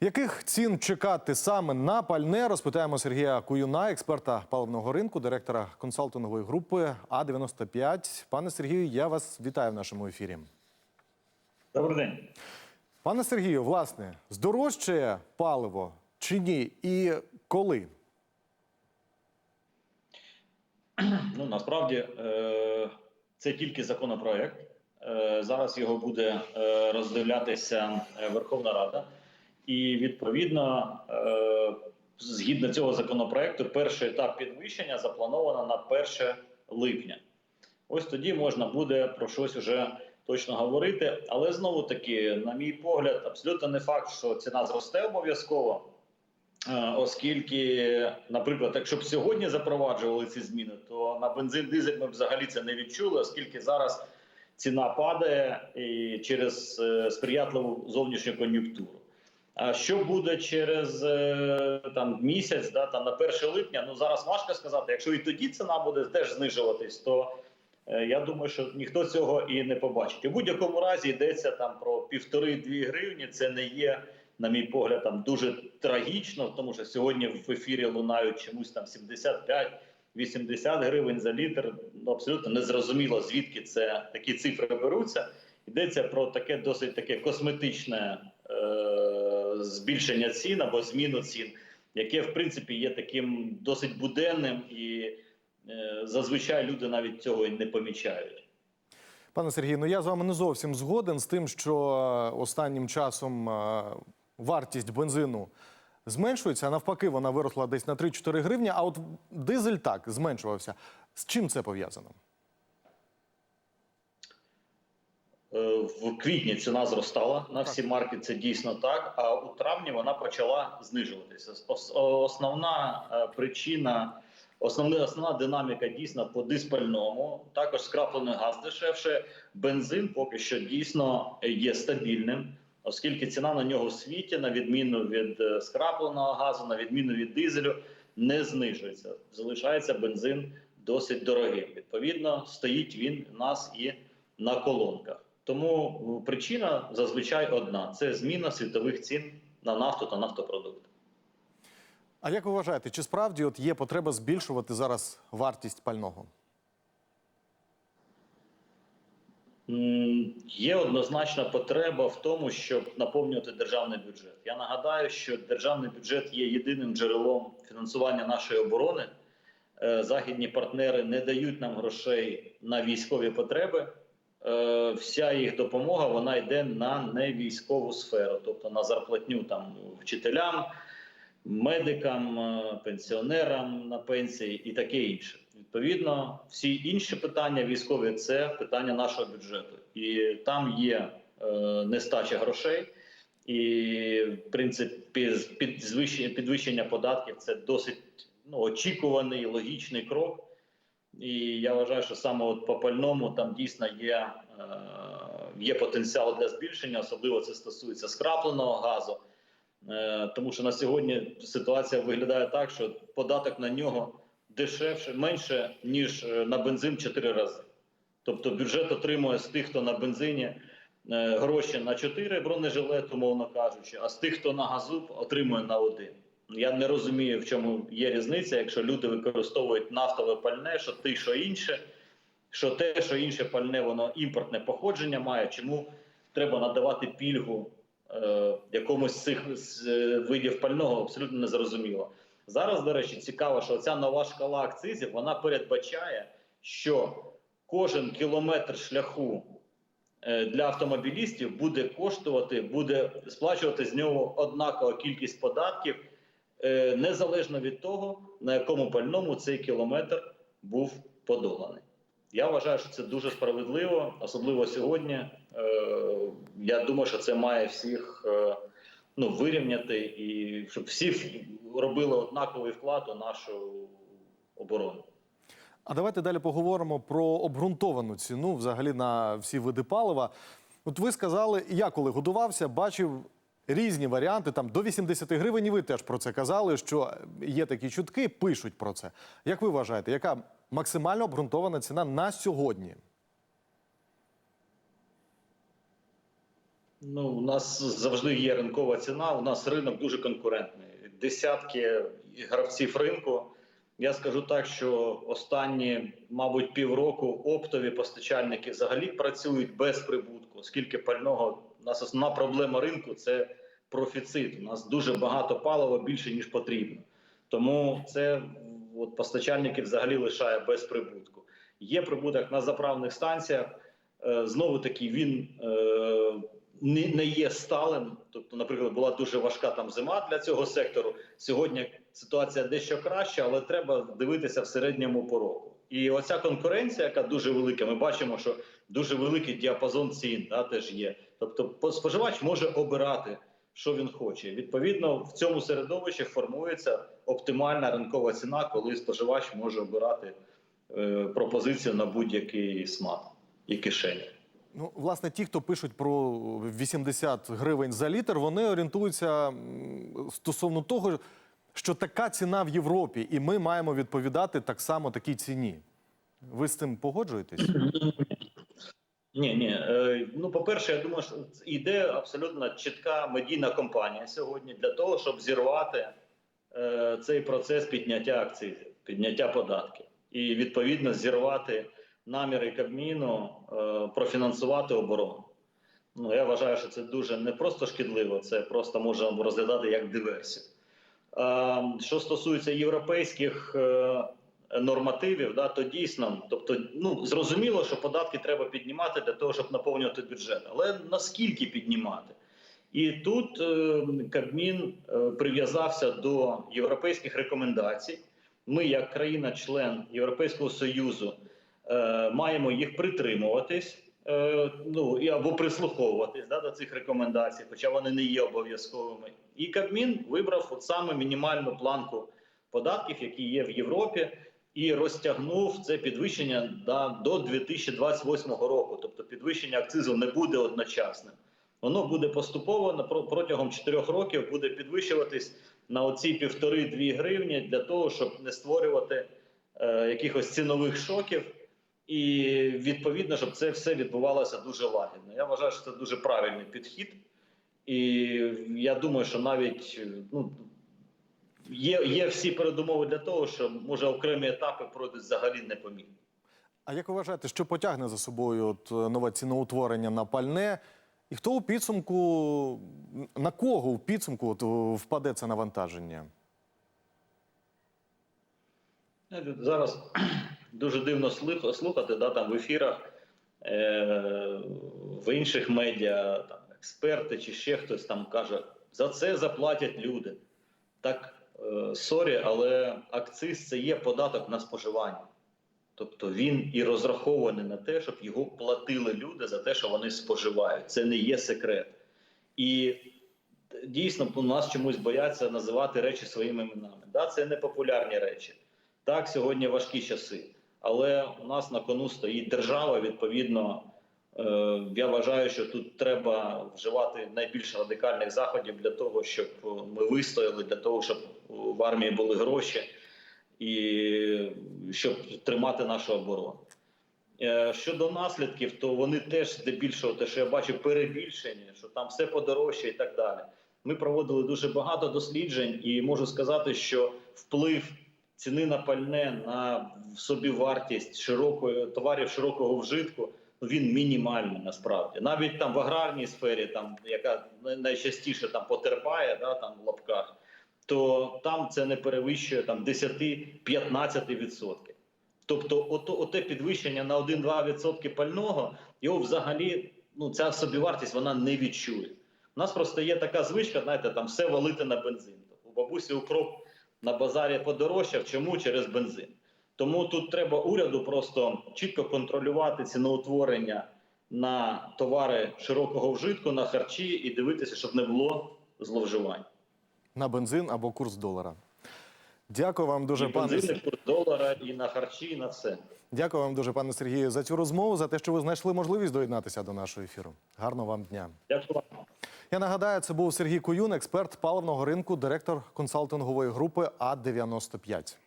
Яких цін чекати саме на пальне? Розпитаємо Сергія Куюна, експерта паливного ринку, директора консалтингової групи А95. Пане Сергію, я вас вітаю в нашому ефірі. Добрий день. Пане Сергію, власне, здорожчає паливо чи ні? І коли? Ну насправді е, це тільки законопроект. Е, Зараз його буде е, роздивлятися Верховна Рада, і відповідно, е, згідно цього законопроекту, перший етап підвищення заплановано на 1 липня. Ось тоді можна буде про щось уже точно говорити. Але знову таки, на мій погляд, абсолютно не факт, що ціна зросте обов'язково. Е, Оскільки, наприклад, якщо б сьогодні запроваджували ці зміни, то на бензин дизель ми б взагалі це не відчули, оскільки зараз ціна падає і через е, сприятливу зовнішню кон'юнктуру. А що буде через е, там місяць, да там на 1 липня? Ну зараз важко сказати. Якщо і тоді ціна буде теж знижуватись, то е, я думаю, що ніхто цього і не побачить. У будь-якому разі йдеться там про півтори-дві гривні. Це не є на мій погляд, там дуже трагічно, тому що сьогодні в ефірі лунають чомусь там 75-80 гривень за літр. Ну, абсолютно незрозуміло, звідки це такі цифри беруться. Йдеться про таке досить таке косметичне е- збільшення цін або зміну цін, яке в принципі є таким досить буденним, і е- зазвичай люди навіть цього і не помічають. Пане Сергію, ну я з вами не зовсім згоден з тим, що е, останнім часом е, вартість бензину зменшується, а навпаки, вона виросла десь на 3-4 гривні. А от дизель так зменшувався. З чим це пов'язано? Е, В квітні ціна зростала на всі марки. Це дійсно так. А у травні вона почала знижуватися. Основна е, причина, основна, основна динаміка дійсно по диспальному. Також скраплений газ дешевше. Бензин поки що дійсно є стабільним, оскільки ціна на нього в світі, на відміну від е, скрапленого газу, на відміну від дизелю, не знижується. Залишається бензин досить дорогим. Відповідно, стоїть він у нас і на колонках. Тому причина зазвичай одна: це зміна світових цін на нафту та нафтопродукти. А як ви вважаєте, чи справді от є потреба збільшувати зараз вартість пального? Є однозначна потреба в тому, щоб наповнювати державний бюджет. Я нагадаю, що державний бюджет є єдиним джерелом фінансування нашої оборони. Е, Західні партнери не дають нам грошей на військові потреби. Е, Вся їх допомога вона йде на невійськову сферу, тобто на зарплатню там вчителям, медикам, е, пенсіонерам на пенсії і таке інше. Відповідно, всі інші питання військові це питання нашого бюджету, і там є е, нестача грошей. І в принципі, з- підвищення податків це досить ну, очікуваний логічний крок. І я вважаю, що саме от по пальному там дійсно є, е, є потенціал для збільшення, особливо це стосується скрапленого газу. Е, тому що на сьогодні ситуація виглядає так, що податок на нього дешевше, менше, ніж е, на бензин в 4 рази. Тобто бюджет отримує з тих, хто на бензині гроші на 4 бронежилет, умовно кажучи, а з тих, хто на газу, отримує на один. Я не розумію, в чому є різниця, якщо люди використовують нафтове пальне, що ти, що інше, що те, що інше пальне, воно імпортне походження має. Чому треба надавати пільгу е, якомусь з цих е, видів пального, абсолютно незрозуміло. Зараз, до речі, цікаво, що ця нова шкала акцизів вона передбачає, що кожен кілометр шляху е, для автомобілістів буде коштувати, буде сплачувати з нього однакова кількість податків, незалежно від того, на якому пальному цей кілометр був подоланий. Я вважаю, що це дуже справедливо, особливо сьогодні. Е, Я думаю, що це має всіх е, ну, вирівняти і щоб всі робили однаковий вклад у нашу оборону. А давайте далі поговоримо про обґрунтовану ціну взагалі на всі види палива. От ви сказали, я коли годувався, бачив різні варіанти, там до 80 гривень, і ви теж про це казали, що є такі чутки, пишуть про це. Як ви вважаєте, яка максимально обґрунтована ціна на сьогодні? Ну, у нас завжди є ринкова ціна. У нас ринок дуже конкурентний. Десятки гравців ринку. Я скажу так, що останні, мабуть, півроку оптові постачальники взагалі працюють без прибутку, оскільки пального у нас основна проблема ринку це профіцит. У нас дуже багато палива більше ніж потрібно. Тому це от, постачальники взагалі лишає без прибутку. Є прибуток на заправних станціях. Е, Знову таки він е, не, є сталим. Тобто, наприклад, була дуже важка там зима для цього сектору. Сьогодні ситуація дещо краща, але треба дивитися в середньому по року. І оця конкуренція, яка дуже велика, ми бачимо, що дуже великий діапазон цін да, теж є. Тобто, споживач може обирати, що він хоче. Відповідно, в цьому середовищі формується оптимальна ринкова ціна, коли споживач може обирати е, пропозицію на будь-який смак і кишені. Ну, власне, ті, хто пишуть про 80 гривень за літр, вони орієнтуються стосовно того, що така ціна в Європі, і ми маємо відповідати так само такій ціні. Ви з цим погоджуєтесь? Ні, ні. Е, ну, по-перше, я думаю, що йде абсолютно чітка медійна кампанія сьогодні для того, щоб зірвати е, цей процес підняття акцизів, підняття податків і відповідно зірвати наміри Кабміну е, профінансувати оборону. Ну, я вважаю, що це дуже не просто шкідливо, це просто можна розглядати як диверсію. Що стосується європейських нормативів, да, то дійсно, тобто, ну зрозуміло, що податки треба піднімати для того, щоб наповнювати бюджет, але наскільки піднімати? І тут е, Кабмін е, прив'язався до європейських рекомендацій. Ми, як країна-член Європейського союзу, е, маємо їх притримуватись. е, Ну і або прислуховуватись да, до цих рекомендацій, хоча вони не є обов'язковими. І Кабмін вибрав от саме мінімальну планку податків, які є в Європі, і розтягнув це підвищення да, до 2028 року. Тобто підвищення акцизу не буде одночасним. Воно буде поступово протягом 4 років буде підвищуватись на оці півтори-дві гривні для того, щоб не створювати е, якихось цінових шоків. І відповідно, щоб це все відбувалося дуже лагідно. Я вважаю, що це дуже правильний підхід. І я думаю, що навіть ну, є, є всі передумови для того, що може окремі етапи пройдуть взагалі непомітно. А як ви вважаєте, що потягне за собою от, е, нове ціноутворення на пальне? І хто у підсумку, на кого у підсумку от, впаде це навантаження? Зараз дуже дивно слухати да, там в ефірах, е, в інших медіа, там, експерти чи ще хтось там каже, за це заплатять люди. Так, е, сорі, але акциз це є податок на споживання. Тобто він і розрахований на те, щоб його платили люди за те, що вони споживають. Це не є секрет. І дійсно у нас чомусь бояться називати речі своїми іменами. Да, це не популярні речі. Так, сьогодні важкі часи, але у нас на кону стоїть держава. Відповідно, е, я вважаю, що тут треба вживати найбільш радикальних заходів для того, щоб е, ми вистояли, для того, щоб в армії були гроші і щоб тримати нашу оборону. Е, Щодо наслідків, то вони теж здебільшого, те, що я бачу, перебільшені, що там все подорожче і так далі. Ми проводили дуже багато досліджень, і можу сказати, що вплив ціни на пальне на собівартість широкої товарів широкого вжитку ну, він мінімальний насправді. Навіть там в аграрній сфері, там яка найчастіше там потерпає, да, там в лапках, то там це не перевищує там 10-15%. Тобто, ото, оте підвищення на 1-2% пального, його взагалі ну ця собівартість вона не відчує. У нас просто є така звичка, знаєте, там все валити на бензин. У бабусі укроп на базарі подорожчав. Чому через бензин? Тому тут треба уряду просто чітко контролювати ціноутворення на товари широкого вжитку, на харчі і дивитися, щоб не було зловживань. На бензин або курс долара? Дякую вам дуже, і пане. бензин, курс долара, і на харчі, і на все. Дякую вам дуже, пане Сергію, за цю розмову, за те, що ви знайшли можливість доєднатися до нашого ефіру. Гарного вам дня. Дякую вам. Я нагадаю, це був Сергій Куюн, експерт паливного ринку, директор консалтингової групи А 95